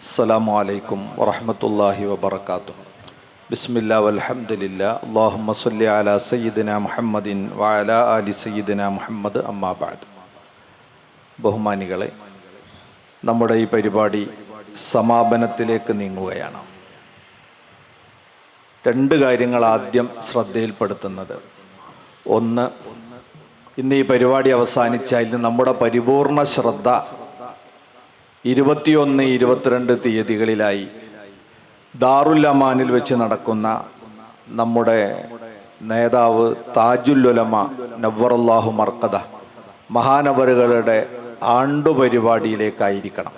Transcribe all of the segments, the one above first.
السلام عليكم ورحمة الله وبركاته بسم الله والحمد لله اللهم صل على سيدنا محمد وعلى آل سيدنا محمد أما بعد ബഹുമാനികളെ നമ്മുടെ ഈ പരിപാടി സമാപനത്തിലേക്ക് നീങ്ങുകയാണ് രണ്ട് കാര്യങ്ങൾ ആദ്യം ശ്രദ്ധയിൽപ്പെടുത്തുന്നത് ഒന്ന് ഇന്ന് ഈ പരിപാടി അവസാനിച്ചതിൽ നമ്മുടെ പരിപൂർണ ശ്രദ്ധ ഇരുപത്തിയൊന്ന് ഇരുപത്തിരണ്ട് തീയതികളിലായി ദാറുൽ അമാനിൽ വെച്ച് നടക്കുന്ന നമ്മുടെ നേതാവ് താജുല്ലുലമ നവറുല്ലാഹു മർക്കദ മഹാനവറുകളുടെ ആണ്ടുപരിപാടിയിലേക്കായിരിക്കണം.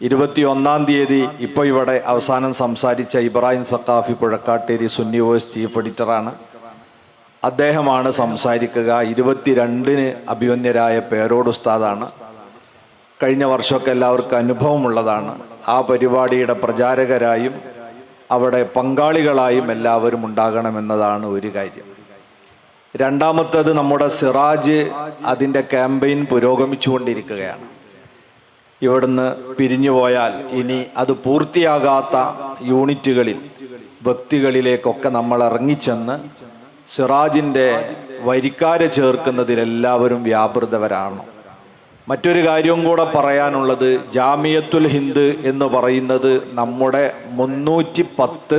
ഇരുപത്തിയൊന്നാം തീയതി ഇപ്പോൾ ഇവിടെ അവസാനം സംസാരിച്ച ഇബ്രാഹിം സക്കാഫി പുഴക്കാട്ടേരി സുന്നി വോയ്സ് ചീഫ് എഡിറ്ററാണ്. അദ്ദേഹമാണ് സംസാരിക്കുക. ഇരുപത്തിരണ്ടിന് അഭിമന്യരായ പേരോട് ഉസ്താദാണ്. കഴിഞ്ഞ വർഷമൊക്കെ എല്ലാവർക്കും അനുഭവമുള്ളതാണ്. ആ പരിപാടിയുടെ പ്രചാരകരായും അവിടെ പങ്കാളികളായും എല്ലാവരും ഉണ്ടാകണമെന്നതാണ് ഒരു കാര്യം. രണ്ടാമത്തത് നമ്മുടെ സിറാജ് അതിന്റെ ക്യാമ്പയിൻ പുരോഗമിച്ചുകൊണ്ടിരിക്കുകയാണ്. ഇവിടുന്ന് പിരിഞ്ഞു പോയാൽ ഇനി അത് പൂർത്തിയാകാത്ത യൂണിറ്റുകളിൽ വ്യക്തികളിലേക്കൊക്കെ നമ്മൾ ഇറങ്ങിച്ചെന്ന് സിറാജിന്റെ വരിക്കാരെ ചേർക്കുന്നതിൽ എല്ലാവരും വ്യാപൃതവരാണ്. മറ്റൊരു കാര്യവും കൂടെ പറയാനുള്ളത് ജാമിയത്തുൽ ഹിന്ദ് എന്ന് പറയുന്നത് നമ്മുടെ മുന്നൂറ്റി പത്ത്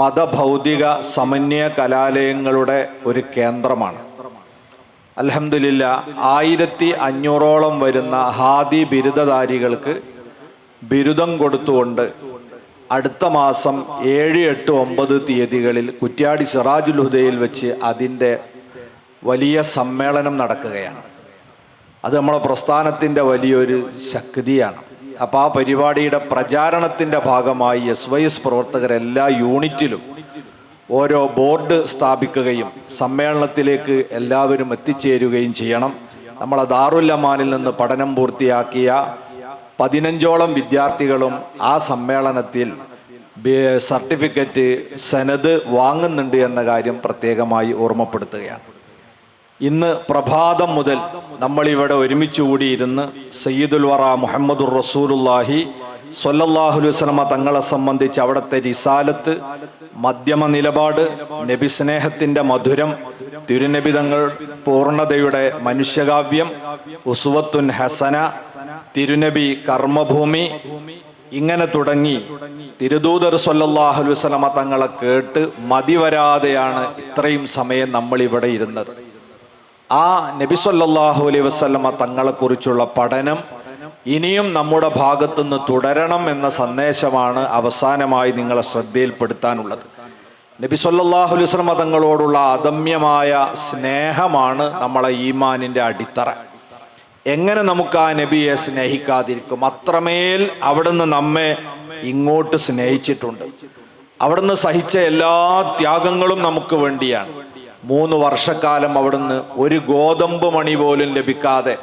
മതഭൗതിക സമന്വയ കലാലയങ്ങളുടെ ഒരു കേന്ദ്രമാണ്. അലഹമില്ല ആയിരത്തി അഞ്ഞൂറോളം വരുന്ന ഹാദി ബിരുദധാരികൾക്ക് ബിരുദം കൊടുത്തുകൊണ്ട് അടുത്ത മാസം ഏഴ് എട്ട് ഒമ്പത് തീയതികളിൽ കുറ്റ്യാടി സിറാജുൽ ഹുദയിൽ വെച്ച് അതിന്റെ വലിയ സമ്മേളനം നടക്കുകയാണ്. അത് നമ്മളെ പ്രസ്ഥാനത്തിന്റെ വലിയൊരു ശക്തിയാണ്. അപ്പോൾ ആ പരിപാടിയുടെ പ്രചാരണത്തിന്റെ ഭാഗമായി എസ് വൈ എസ് പ്രവർത്തകർ എല്ലാ യൂണിറ്റിലും ഓരോ ബോർഡ് സ്ഥാപിക്കുകയും സമ്മേളനത്തിലേക്ക് എല്ലാവരും എത്തിച്ചേരുകയും ചെയ്യണം. നമ്മളെ ദാറുല്ലമാനിൽ നിന്ന് പഠനം പൂർത്തിയാക്കിയ പതിനഞ്ചോളം വിദ്യാർത്ഥികളും ആ സമ്മേളനത്തിൽ സർട്ടിഫിക്കറ്റ് സനത് വാങ്ങുന്നുണ്ട് എന്ന കാര്യം പ്രത്യേകമായി ഓർമ്മപ്പെടുത്തുകയാണ്. ഇന്ന് പ്രഭാതം മുതൽ നമ്മളിവിടെ ഒരുമിച്ച് കൂടിയിരുന്ന് സയ്യിദുൽ വറ മുഹമ്മദുർ റസൂലുല്ലാഹി സ്വല്ലല്ലാഹു അലൈഹി വസല്ലമ തങ്ങളെ സംബന്ധിച്ച് അവിടുത്തെ റിസാലത്ത് മധ്യമ നിലപാട് നബി സ്നേഹത്തിന്റെ മധുരം തിരുനബി തങ്ങൾ പൂർണതയുടെ മനുഷ്യകാവ്യം ഉസുവത്തുൻ ഹസന തിരുനബി കർമ്മഭൂമി ഇങ്ങനെ തുടങ്ങി തിരുദൂതർ സല്ലല്ലാഹു അലൈഹി വസല്ലമ തങ്ങളെ കേട്ട് മതിവരാതെയാണ് ഇത്രയും സമയം നമ്മൾ ഇവിടെ ഇരുന്നത്. ആ നബി സല്ലല്ലാഹു അലൈഹി വസല്ലമ തങ്ങളെക്കുറിച്ചുള്ള പഠനം ഇനിയും നമ്മുടെ ഭാഗത്തുനിന്ന് തുടരണം എന്ന സന്ദേശമാണ് അവസാനമായി നിങ്ങളെ ശ്രദ്ധയിൽപ്പെടുത്താനുള്ളത്. നബി സല്ലല്ലാഹു അലൈഹി വസല്ലമ തങ്ങളോടുള്ള അദമ്യമായ സ്നേഹമാണ് നമ്മളെ ഈമാനിന്റെ അടിത്തറ. എങ്ങനെ നമുക്ക് ആ നബിയെ സ്നേഹിക്കാതിരിക്കും? അത്രമേൽ അവിടുന്ന് നമ്മെ ഇങ്ങോട്ട് സ്നേഹിച്ചിട്ടുണ്ട്. അവിടുന്ന് സഹിച്ച എല്ലാ ത്യാഗങ്ങളും നമുക്ക് വേണ്ടിയാണ്. മൂന്ന് വർഷക്കാലം അവിടുന്ന് ഒരു ഗോതമ്പ് മണി പോലും ലഭിക്കാതെ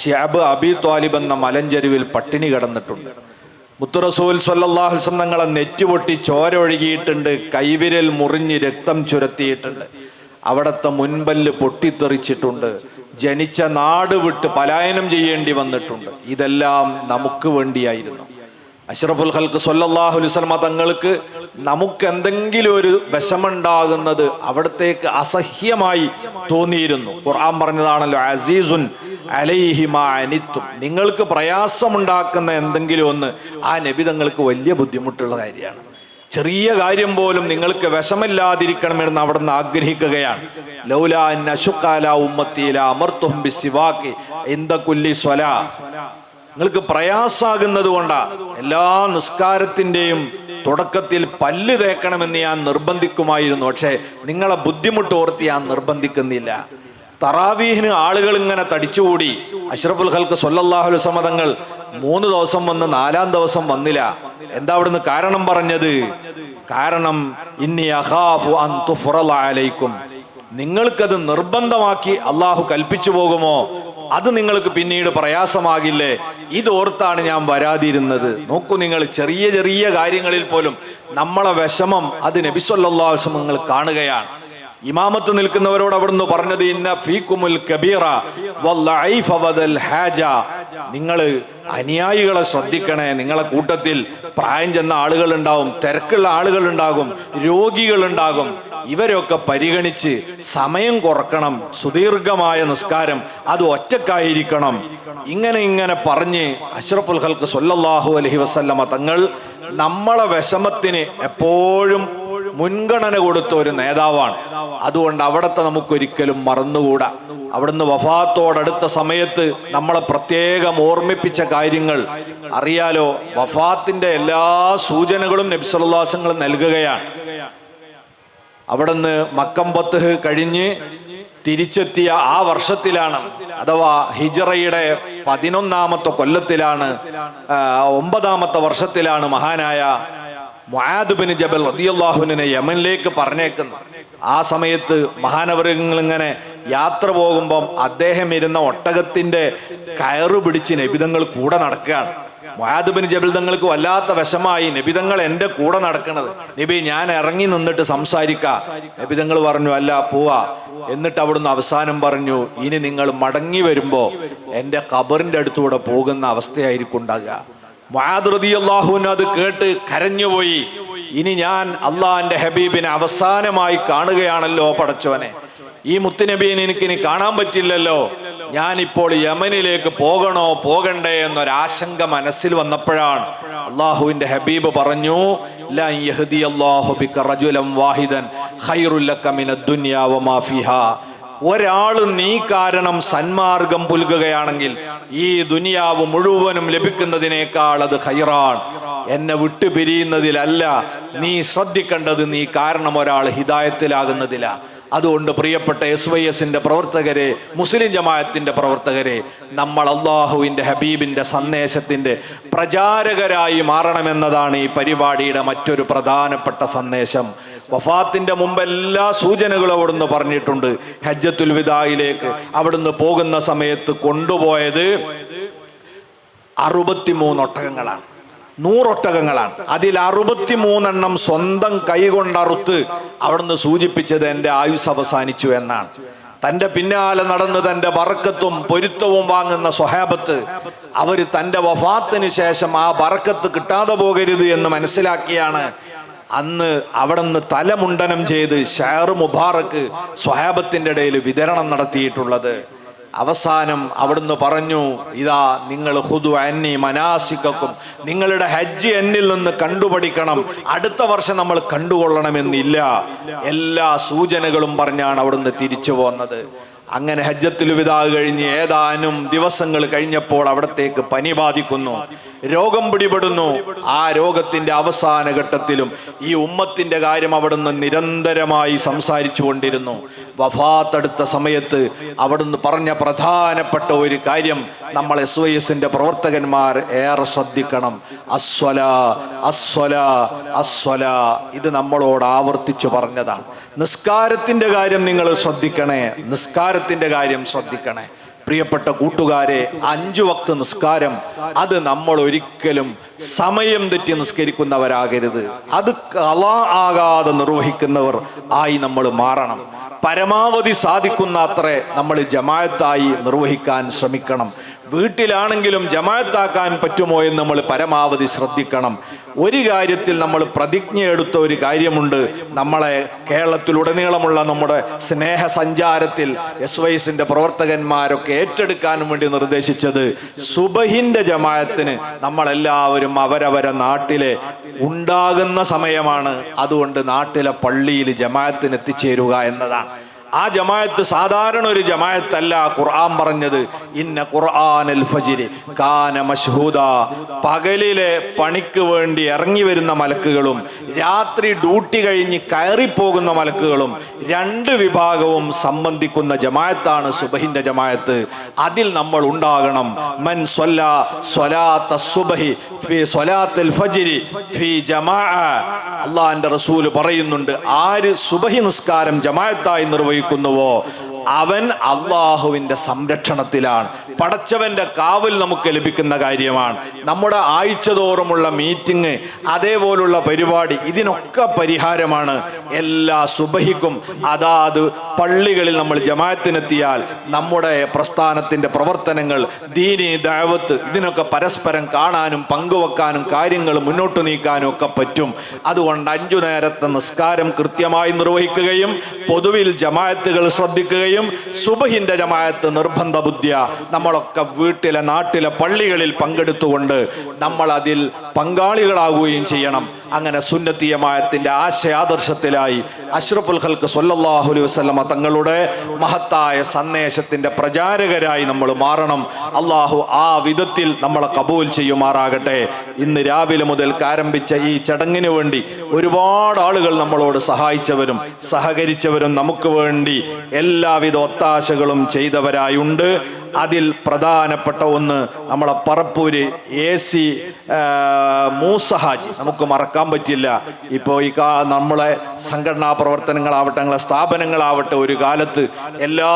ഷാബ് അബി ത്വാലിബ് എന്ന മലഞ്ചെരുവിൽ പട്ടിണി കിടന്നിട്ടുണ്ട്. മുത്തുറസൂൽ സല്ലാഹുസം തങ്ങളെ നെറ്റുപൊട്ടി ചോര ഒഴുകിയിട്ടുണ്ട് കൈവിരൽ മുറിഞ്ഞ് രക്തം ചുരത്തിയിട്ടുണ്ട്. അവിടുത്തെ മുൻപല്ല് പൊട്ടിത്തെറിച്ചിട്ടുണ്ട് ജനിച്ച നാട് വിട്ട് പലായനം ചെയ്യേണ്ടി വന്നിട്ടുണ്ട്. ഇതെല്ലാം നമുക്ക് വേണ്ടിയായിരുന്നു. അഷ്റഫുൽ ഖൽക്ക് സല്ലല്ലാഹു അലൈഹി വസല്ലമ തങ്ങൾക്ക് നമുക്ക് എന്തെങ്കിലും ഒരു വിഷമുണ്ടാകുന്നത് അവിടത്തേക്ക് അസഹ്യമായി തോന്നിയിരുന്നു. ഖുർആൻ പറഞ്ഞതാണല്ലോ അസീസുൻ അലൈഹി മാ അനിത്തും. നിങ്ങൾക്ക് പ്രയാസമുണ്ടാക്കുന്ന എന്തെങ്കിലും ഒന്ന് ആ നബി തങ്ങൾക്ക് വലിയ ബുദ്ധിമുട്ടുള്ള കാര്യമാണ്. ചെറിയ കാര്യം പോലും നിങ്ങൾക്ക് വിഷമില്ലാതിരിക്കണമെന്ന് അവിടെ നിന്ന് ആഗ്രഹിക്കുകയാണ്. ലൗലാൻ അശുക്കാല ഉമ്മത്തിയില അമർത്തും ബിസിവാക്കി എന്ത കുല്ലി നിങ്ങൾക്ക് പ്രയാസാകുന്നത് കൊണ്ടാ എല്ലാ നിസ്കാരത്തിന്റെയും തുടക്കത്തിൽ പല്ല് തേക്കണമെന്ന് ഞാൻ നിർബന്ധിക്കുമായിരുന്നു. പക്ഷേ നിങ്ങളെ ബുദ്ധിമുട്ട് ഓർത്ത് ഞാൻ നിർബന്ധിക്കുന്നില്ല. തറാവീഹിന് ആളുകൾ ഇങ്ങനെ തടിച്ചുകൂടി. അഷ്റഫുൽ ഹൽക്ക് സൊല്ലാഹുലു സമതങ്ങൾ മൂന്ന് ദിവസം വന്ന് നാലാം ദിവസം വന്നില്ല. എന്താ അവിടുന്ന് കാരണം പറഞ്ഞത്? കാരണം ഇന്നി അഹാഫു അൻ നിങ്ങൾക്കത് നിർബന്ധമാക്കി അള്ളാഹു കൽപ്പിച്ചു പോകുമോ? അത് നിങ്ങൾക്ക് പിന്നീട് പ്രയാസമാകില്ലേ? ഇതോർത്താണ് ഞാൻ വരാതിരുന്നത്. നോക്കൂ നിങ്ങൾ ചെറിയ ചെറിയ കാര്യങ്ങളിൽ പോലും നമ്മളെ വിഷമം അത് നബിസ്വല്ലാസ്വം നിങ്ങൾ കാണുകയാണ്. ഇമാമത്ത് നിൽക്കുന്നവരോട് അവിടുന്ന് പറഞ്ഞത് ഇന്ന ഫീക്കുമുൽ കബീറ ഹാജ. നിങ്ങൾ അനുയായികളെ ശ്രദ്ധിക്കണേ. നിങ്ങളെ കൂട്ടത്തിൽ പ്രായം ചെന്ന ആളുകൾ ഉണ്ടാവും തിരക്കുള്ള ആളുകൾ ഉണ്ടാകും രോഗികൾ രോഗികളുണ്ടാകും. ഇവരൊക്കെ പരിഗണിച്ച് സമയം കുറക്കണം സുദീർഘമായ നിസ്കാരം അത് ഒറ്റക്കായിരിക്കണം. ഇങ്ങനെ ഇങ്ങനെ പറഞ്ഞ് അഷ്റഫുൽ ഹൽക്ക് സൊല്ലാഹു അലഹി വസല്ലമ തങ്ങൾ നമ്മളെ വിഷമത്തിന് എപ്പോഴും മുൻഗണന കൊടുത്ത ഒരു നേതാവാണ്. അതുകൊണ്ട് അവിടത്തെ നമുക്കൊരിക്കലും മറന്നുകൂടാ. അവിടുന്ന് വഫാത്തോടടുത്ത സമയത്ത് നമ്മളെ പ്രത്യേകം ഓർമ്മിപ്പിച്ച കാര്യങ്ങൾ അറിയാലോ. വഫാത്തിന്റെ എല്ലാ സൂചനകളും നബ്സല്ലാസങ്ങൾ നൽകുകയാണ്. അവിടുന്ന് മക്കമ്പത്ത് കഴിഞ്ഞ് തിരിച്ചെത്തിയ ആ വർഷത്തിലാണ് അഥവാ ഹിജറയുടെ പതിനൊന്നാമത്തെ കൊല്ലത്തിലാണ് ഒമ്പതാമത്തെ വർഷത്തിലാണ് മഹാനായ മുആദ് ബിൻ ജബൽ റദിയല്ലാഹുവിനെ യമനിലേക്ക് പറഞ്ഞേക്കുന്നത്. ആ സമയത്ത് മഹാനവരങ്ങൾ ഇങ്ങനെ യാത്ര പോകുമ്പം അദ്ദേഹം ഇരുന്ന ഒട്ടകത്തിന്റെ കയറ് പിടിച്ച് നബിതങ്ങൾ കൂടെ നടക്കുകയാണ്. മുഹാദുബിന് ജബിൽ തങ്ങൾക്ക് വല്ലാത്ത വശമായി നബിതങ്ങൾ എന്റെ കൂടെ നടക്കുന്നത് നബി ഞാൻ ഇറങ്ങി നിന്നിട്ട് സംസാരിക്കാം. നബിതങ്ങൾ പറഞ്ഞു അല്ല പോവാ. എന്നിട്ട് അവിടുന്ന് അവസാനം പറഞ്ഞു ഇനി നിങ്ങൾ മടങ്ങി വരുമ്പോൾ എന്റെ കബറിന്റെ അടുത്തൂടെ പോകുന്ന അവസ്ഥയായിരിക്കും ഉണ്ടാകുക. മുഹാദുറതി അത് കേട്ട് കരഞ്ഞുപോയി. ഇനി ഞാൻ അള്ളാഹിന്റെ ഹബീബിനെ അവസാനമായി കാണുകയാണല്ലോ പടച്ചോനെ. ഈ മുത്തുനബീനെ എനിക്ക് ഇനി കാണാൻ പറ്റില്ലല്ലോ. ഞാനിപ്പോൾ യമനിലേക്ക് പോകണോ പോകണ്ടേ എന്നൊരാശങ്ക മനസ്സിൽ വന്നപ്പോഴാണ് അള്ളാഹുവിന്റെ ഹബീബ് പറഞ്ഞു ഒരാൾ യഹ്ദി ബിക റജുലൻ വാഹിദൻ ഖൈറുൽ ലക മിനദ് ദുനിയാ വമാ ഫിഹാ." ഒരാൾ നീ കാരണം സന്മാർഗം പുൽകുകയാണെങ്കിൽ ഈ ദുനിയാവ് മുഴുവനും ലഭിക്കുന്നതിനേക്കാൾ അത് ഹൈറാൻ എന്നെ വിട്ടുപിരിയുന്നതിലല്ല നീ ശ്രദ്ധിക്കേണ്ടത് നീ കാരണം ഒരാൾ ഹിതായത്തിലാകുന്നതിലാ അതുകൊണ്ട് പ്രിയപ്പെട്ട എസ് വൈ എസിന്റെ പ്രവർത്തകരെ മുസ്ലിം ജമാഅത്തിന്റെ പ്രവർത്തകരെ നമ്മൾ അള്ളാഹുവിന്റെ ഹബീബിന്റെ സന്ദേശത്തിന്റെ പ്രചാരകരായി മാറണമെന്നതാണ് ഈ പരിപാടിയുടെ മറ്റൊരു പ്രധാനപ്പെട്ട സന്ദേശം. വഫാത്തിന്റെ മുമ്പ് എല്ലാ സൂചനകളും അവിടുന്ന് പറഞ്ഞിട്ടുണ്ട്. ഹജ്ജത്തുൽ വിദായിലേക്ക് അവിടുന്ന് പോകുന്ന സമയത്ത് കൊണ്ടുപോയത് അറുപത്തിമൂന്ന് ഒട്ടകങ്ങളാണ്. നൂറൊട്ടകങ്ങളാണ്. അതിൽ അറുപത്തി മൂന്നെണ്ണം സ്വന്തം കൈകൊണ്ടറുത്ത് അവിടുന്ന് സൂചിപ്പിച്ചത് എന്റെ ആയുസ് അവസാനിച്ചു എന്നാണ്. തന്റെ പിന്നാലെ നടന്ന് തന്റെ വറക്കത്തും പൊരുത്തവും വാങ്ങുന്ന സ്വഹാബത്ത് അവർ തന്റെ വഫാത്തിന് ശേഷം ആ വറക്കത്ത് കിട്ടാതെ പോകരുത് എന്ന് മനസ്സിലാക്കിയാണ്. അന്ന് അവിടുന്ന് തലമുണ്ടനം ചെയ്ത് ഷെയർ മുബാറക്ക് സ്വഹാബത്തിന്റെ ഇടയിൽ വിതരണം നടത്തിയിട്ടുള്ളത്. അവസാനം അവിടുന്ന് പറഞ്ഞു ഇതാ നിങ്ങൾ ഹുദു അന്നി മനാസിക്കും നിങ്ങളുടെ ഹജ്ജ് എന്നിൽ നിന്ന് കണ്ടുപഠിക്കണം. അടുത്ത വർഷം നമ്മൾ കണ്ടുകൊള്ളണമെന്നില്ല. എല്ലാ സൂചനകളും പറഞ്ഞാണ് അവിടുന്ന് തിരിച്ചു പോന്നത്. അങ്ങനെ ഹജ്ജത്തിൽ വിതാ കഴിഞ്ഞ് ഏതാനും ദിവസങ്ങൾ കഴിഞ്ഞപ്പോൾ അവിടത്തേക്ക് പനി ബാധിക്കുന്നു. രോഗം പിടിപെടുന്നു. ആ രോഗത്തിന്റെ അവസാന ഘട്ടത്തിലും ഈ ഉമ്മത്തിന്റെ കാര്യം അവിടുന്ന് നിരന്തരമായി സംസാരിച്ചു കൊണ്ടിരുന്നു. വഫാത്തെടുത്ത സമയത്ത് അവിടുന്ന് പറഞ്ഞ പ്രധാനപ്പെട്ട ഒരു കാര്യം നമ്മൾ എസ് വൈ എസിന്റെ പ്രവർത്തകന്മാർ ഏറെ ശ്രദ്ധിക്കണം. അസ്വല അസ്വല അസ്വല. ഇത് നമ്മളോട് ആവർത്തിച്ചു പറഞ്ഞതാണ്. നിസ്കാരത്തിന്റെ കാര്യം നിങ്ങൾ ശ്രദ്ധിക്കണേ. നിസ്കാരത്തിന്റെ കാര്യം ശ്രദ്ധിക്കണേ. പ്രിയപ്പെട്ട കൂട്ടുകാരെ അഞ്ചു വക്ത് നിസ്കാരം അത് നമ്മൾ ഒരിക്കലും സമയം തെറ്റി നിസ്കരിക്കുന്നവരാകരുത്. അത് കള ആകാതെ നിർവഹിക്കുന്നവർ ആയി നമ്മൾ മാറണം. പരമാവധി സാധിക്കുന്ന അത്രേ നമ്മൾ ജമായത്തായി നിർവഹിക്കാൻ ശ്രമിക്കണം. വീട്ടിലാണെങ്കിലും ജമായത്താക്കാൻ പറ്റുമോ എന്ന് നമ്മൾ പരമാവധി ശ്രദ്ധിക്കണം. ഒരു കാര്യത്തിൽ നമ്മൾ പ്രതിജ്ഞ എടുത്ത ഒരു കാര്യമുണ്ട്. നമ്മളെ കേരളത്തിലുടനീളമുള്ള നമ്മുടെ സ്നേഹ സഞ്ചാരത്തിൽ എസ് വൈസിന്റെ പ്രവർത്തകന്മാരൊക്കെ ഏറ്റെടുക്കാൻ വേണ്ടി നിർദ്ദേശിച്ചത് സുബഹിന്റെ ജമായത്തിന് നമ്മളെല്ലാവരും അവരവരെ നാട്ടിലെ ഉണ്ടാകുന്ന സമയമാണ് അതുകൊണ്ട് നാട്ടിലെ പള്ളിയിൽ ജമാഅത്തിന് എത്തിച്ചേരുക എന്നതാണ്. ആ ജമായത്ത് സാധാരണ ഒരു ജമായത്തല്ല ഖുർആൻ പറഞ്ഞത് ഇന്ന ഖുർആനൽ ഫജിരി കാന മഷ്ഹൂദ. പകലിലെ പണിക്ക് വേണ്ടി ഇറങ്ങി വരുന്ന മലക്കുകളും രാത്രി ഡ്യൂട്ടി കഴിഞ്ഞ് കയറിപ്പോകുന്ന മലക്കുകളും രണ്ട് വിഭാഗവും സംബന്ധിക്കുന്ന ജമായത്താണ് സുബഹിന്റെ ജമായത്ത് അതിൽ നമ്മൾ ഉണ്ടാകണം മൻ സ്വല്ല സ്വലാത്ത സുബഹി ഫി സ്വലാത്തൽ ഫജിരി ഫി ജമാഅ. അള്ളാഹിന്റെ റസൂൽ പറയുന്നുണ്ട് ആര് സുബഹി നിസ്കാരം ജമായത്തായി നിർവഹിക്കുന്നുവോ അവൻ അള്ളാഹുവിന്റെ സംരക്ഷണത്തിലാണ്. പടച്ചവന്റെ കാവൽ നമുക്ക് ലഭിക്കുന്ന കാര്യമാണ്. നമ്മുടെ ആഴ്ച തോറുമുള്ള മീറ്റിംഗ് അതേപോലുള്ള പരിപാടി ഇതിനൊക്കെ പരിഹാരമാണ്. എല്ലാ സുബഹിക്കും അതാത് പള്ളികളിൽ നമ്മൾ ജമാഅത്തിനെത്തിയാൽ നമ്മുടെ പ്രസ്ഥാനത്തിന്റെ പ്രവർത്തനങ്ങൾ ദീനി ദാവത്ത് ഇതിനൊക്കെ പരസ്പരം കാണാനും പങ്കുവെക്കാനും കാര്യങ്ങൾ മുന്നോട്ട് നീക്കാനും ഒക്കെ പറ്റും. അതുകൊണ്ട് അഞ്ചു നേരത്തെ നിസ്കാരം കൃത്യമായി നിർവഹിക്കുകയും പൊതുവിൽ ജമാഅത്തുകൾ ശ്രദ്ധിക്കുകയും സുബഹിന്റെ ജമാഅത്ത് നിർബന്ധ ബുദ്ധിയ നമ്മളൊക്കെ വീട്ടിലെ നാട്ടിലെ പള്ളികളിൽ പങ്കെടുത്തുകൊണ്ട് നമ്മൾ അതിൽ പങ്കാളികളാകുകയും ചെയ്യണം. അങ്ങനെ സുന്നത്തീയമായത്തിന്റെ ആശയാദർശത്തിലായി അഷ്റഫുൽ ഹൽക്ക് സല്ലല്ലാഹു അലൈഹി വസല്ലമ തങ്ങളുടെ മഹത്തായ സന്ദേശത്തിന്റെ പ്രചാരകരായി നമ്മൾ മാറണം. അള്ളാഹു ആ വിധത്തിൽ നമ്മളെ കബൂൽ ചെയ്യുമാറാകട്ടെ. ഇന്ന് രാവിലെ മുതൽ ആരംഭിച്ച ഈ ചടങ്ങിന് വേണ്ടി ഒരുപാട് ആളുകൾ നമ്മളോട് സഹായിച്ചവരും സഹകരിച്ചവരും നമുക്ക് വേണ്ടി എല്ലാവിധ ഒത്താശകളും ചെയ്തവരായുണ്ട്. അതിൽ പ്രധാനപ്പെട്ട ഒന്ന് നമ്മളെ പറപ്പൂര് എ സി മൂസഹാജി. നമുക്ക് മറക്കാൻ പറ്റില്ല. ഇപ്പോൾ ഈ കാ നമ്മളെ സംഘടനാ പ്രവർത്തനങ്ങളാവട്ടെ ഞങ്ങളെ സ്ഥാപനങ്ങളാവട്ടെ ഒരു കാലത്ത് എല്ലാ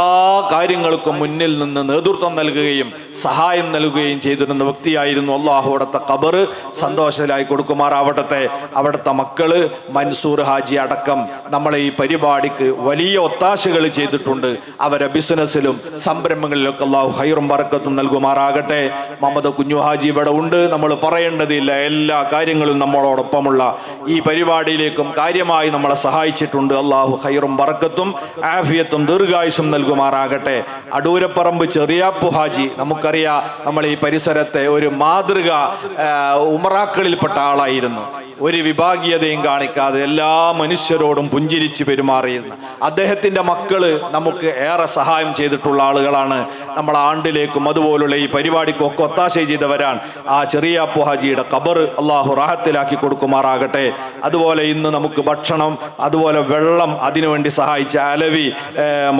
കാര്യങ്ങൾക്കും മുന്നിൽ നിന്ന് നേതൃത്വം നൽകുകയും സഹായം നൽകുകയും ചെയ്തിരുന്ന വ്യക്തിയായിരുന്നു അള്ളാഹു. അവിടുത്തെ കബറ് സന്തോഷത്തിലായി കൊടുക്കുമാറാവട്ടെ. അവിടുത്തെ മക്കൾ മൻസൂർ ഹാജി അടക്കം നമ്മളെ ഈ പരിപാടിക്ക് വലിയ ഒത്താശകൾ ചെയ്തിട്ടുണ്ട്. അവരെ ബിസിനസ്സിലും സംരംഭങ്ങളിലൊക്കെ അള്ളാഹു ഹൈറും പറക്കത്തും നൽകുമാറാകട്ടെ. മുഹമ്മദ് കുഞ്ഞു ഹാജി ഇവിടെ ഉണ്ട്. നമ്മൾ പറയേണ്ടതില്ല എല്ലാ കാര്യങ്ങളും നമ്മളോടൊപ്പമുള്ള ഈ പരിപാടിയിലേക്കും കാര്യമായി നമ്മളെ സഹായിച്ചിട്ടുണ്ട്. അള്ളാഹു ഹൈറും പറക്കത്തും ആഫിയത്തും ദീർഘായുസും നൽകുമാറാകട്ടെ. അടൂരപ്പറമ്പ് ചെറിയാപ്പു ഹാജി നമുക്കറിയാം നമ്മൾ ഈ പരിസരത്തെ ഒരു മാതൃക ഉമറാക്കളിൽപ്പെട്ട ആളായിരുന്നു. ഒരു വിഭാഗീയതയും കാണിക്കാതെ എല്ലാ മനുഷ്യരോടും പുഞ്ചിരിച്ച് പെരുമാറിയിരുന്ന. അദ്ദേഹത്തിന്റെ മക്കൾ നമുക്ക് ഏറെ സഹായം ചെയ്തിട്ടുള്ള ആളുകളാണ്. നമ്മൾ ആണ്ടിലേക്കും അതുപോലുള്ള ഈ പരിപാടിക്കും ഒക്കെ ഒത്താശ ചെയ്തവരാണ്. ആ ചെറിയ അപ്പുഹാജിയുടെ കബർ അള്ളാഹു റാഹത്തിലാക്കി കൊടുക്കുമാറാകട്ടെ. അതുപോലെ ഇന്ന് നമുക്ക് ഭക്ഷണം അതുപോലെ വെള്ളം അതിനുവേണ്ടി സഹായിച്ച അലവി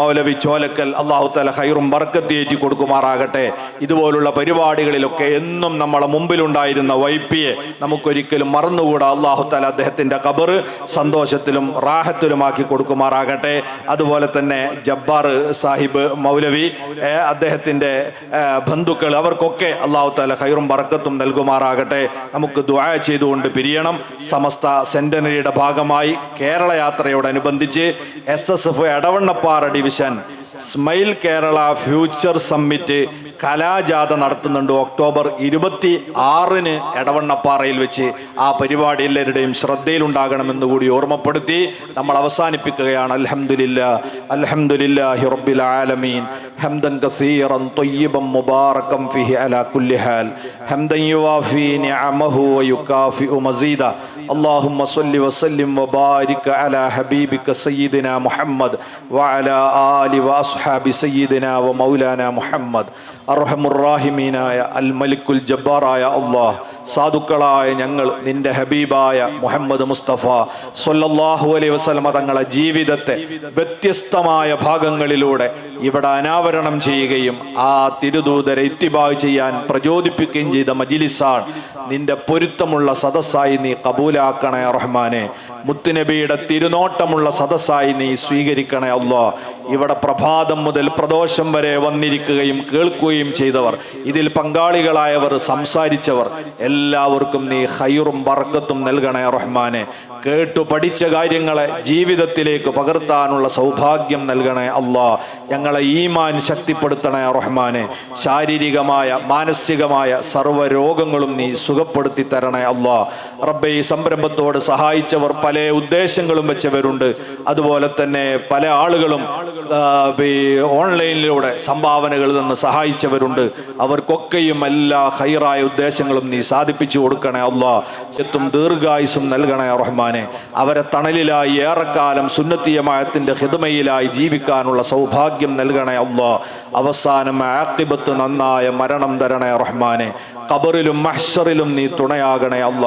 മൗലവി ചോലക്കൽ അള്ളാഹു തല ഹൈറും ബർക്കത്തിയേറ്റി കൊടുക്കുമാറാകട്ടെ. ഇതുപോലുള്ള പരിപാടികളിലൊക്കെ എന്നും നമ്മളെ മുമ്പിലുണ്ടായിരുന്ന വൈപ്പിയെ നമുക്കൊരിക്കലും മറന്നുകൂടാ. അള്ളാഹു തല അദ്ദേഹത്തിന്റെ കബർ സന്തോഷത്തിലും റാഹത്തിലുമാക്കി കൊടുക്കുമാറാകട്ടെ. അതുപോലെ തന്നെ ജബ്ബാർ സാഹിബ് മൗലവി അദ്ദേഹത്തിന്റെ ബന്ധുക്കൾ അവർക്കൊക്കെ അള്ളാഹു താല ഹൈറും ബറക്കത്തും നൽകുമാറാകട്ടെ. നമുക്ക് ദുആ ചെയ്തുകൊണ്ട് പിരിയണം. സമസ്ത സെന്റനറിയുടെ ഭാഗമായി Kerala യാത്രയോടനുബന്ധിച്ച് S S F Edavannappara division smile Kerala future summit കലാജാഥ നടത്തുന്നുണ്ട് ഒക്ടോബർ ഇരുപത്തി ആറിന് എടവണ്ണപ്പാറയിൽ വെച്ച് ആ പരിപാടി എല്ലാവരുടെയും ശ്രദ്ധയിലുണ്ടാകണമെന്ന് കൂടി ഓർമ്മപ്പെടുത്തി നമ്മൾ അവസാനിപ്പിക്കുകയാണ് അൽഹംദുലില്ല അൽഹംദുലില്ലാഹി റബ്ബിൽ ആലമീൻ ഹംദൻ കസീറൻ طيبا مباركا فيه على كل حال حمدا يوافي نعمه ويكافئ مزيدا اللهم صل وسلم وبارك على حبيبك سيدنا محمد وعلى آل وأصحاب سيدنا ومولانا محمد അർഹമുറാഹിമീനായ അൽ മലിക്കുൽ ജബ്ബാറായ അള്ളാഹ് സാധുക്കളായ ഞങ്ങൾ നിന്റെ ഹബീബായ മുഹമ്മദ് മുസ്തഫ സൊല്ലാഹു അലൈ വസ്ലമ തങ്ങളെ ജീവിതത്തെ വ്യത്യസ്തമായ ഭാഗങ്ങളിലൂടെ ഇവിടെ അനാവരണം ചെയ്യുകയും ആ തിരുദൂതരെ ഇത്തിബാഗ് ചെയ്യാൻ പ്രചോദിപ്പിക്കുകയും ചെയ്ത മജിലിസാണ്. നിന്റെ പൊരുത്തമുള്ള സദസ്സായി നീ കബൂലാക്കണേ റഹ്മാനെ. മുത്തുനബിയുടെ തിരുനോട്ടമുള്ള സദസ്സായി നീ സ്വീകരിക്കണേ അല്ലോ ഇവിടെ പ്രഭാതം മുതൽ പ്രദോഷം വരെ വന്നിരിക്കുകയും കേൾക്കുകയും ചെയ്തവർ ഇതിൽ പങ്കാളികളായവർ സംസാരിച്ചവർ എല്ലാവർക്കും നീ ഹൈറും ബർക്കത്തും നൽകണേ റഹ്മാനെ. കേട്ടു പഠിച്ച കാര്യങ്ങളെ ജീവിതത്തിലേക്ക് പകർത്താനുള്ള സൗഭാഗ്യം നൽകണേ അള്ളാ. ഞങ്ങളെ ഈമാൻ ശക്തിപ്പെടുത്തണേ റഹ്മാനെ. ശാരീരികമായ മാനസികമായ സർവ രോഗങ്ങളും നീ സുഖപ്പെടുത്തി തരണേ അള്ളാ. റബ്ബെ ഈ സംരംഭത്തോട് സഹായിച്ചവർ പല ഉദ്ദേശങ്ങളും വെച്ചവരുണ്ട്. അതുപോലെ തന്നെ പല ആളുകളും ഓൺലൈനിലൂടെ സംഭാവനകൾ നിന്ന് സഹായിച്ചവരുണ്ട്. അവർക്കൊക്കെയും എല്ലാ ഹൈറായ ഉദ്ദേശങ്ങളും നീ സാധിപ്പിച്ചു കൊടുക്കണേ അള്ളാ. എത്തും ദീർഘായുസും നൽകണേ റഹ്മാനെ. അവരെ തണലിലായി ഏറെക്കാലം സുന്നത്തീയമായത്തിന്റെ ഹിതമയിലായി ജീവിക്കാനുള്ള സൗഭാഗ്യം ഭാഗ്യം നൽകണേ അല്ലോ അവസാനം ആക്കിബത്ത് നന്നായ മരണം തരണേ റഹ്മാനെ. ഖബറിലും മഹ്ഷറിലും നീ തുണയാകണേ അല്ല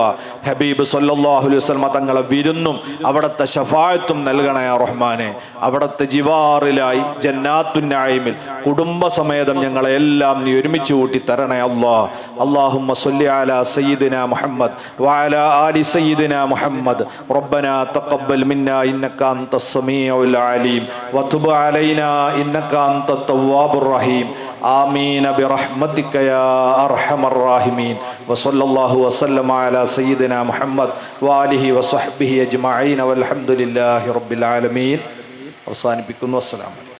ഹബീബ് സല്ലല്ലാഹു അലൈഹി വസല്ലമ തങ്ങളെ വിരുന്നും അവിടുത്തെ ഷഫായത്തും നൽകണേ റഹ്മാനെ. അവിടുത്തെ ജിവാറിലായി ജന്നാത്തുന്നായ്മിൽ കുടുംബസമേതം ഞങ്ങളെ എല്ലാം നീ ഒരുമിച്ച് കൂട്ടി തരണേ അല്ല അള്ളാഹുമ്മ സല്ലി അലാ സയ്യിദിന മുഹമ്മദ് വഅലാ ആലി സയ്യിദിന മുഹമ്മദ്. റബ്ബനാ തഖബ്ബൽ മിന്നാ ഇന്നക അൻതസ് സമീഉൽ അലീം വതുബ് അലൈനാ إنك أنت التواب الرحيم آمين برحمتك يا أرحم الراحمين وصلى الله وسلم على سيدنا محمد وآله وصحبه أجمعين والحمد لله رب العالمين അവസാനിപ്പിക്കുന്നു അസ്സലാമു അലൈക്കും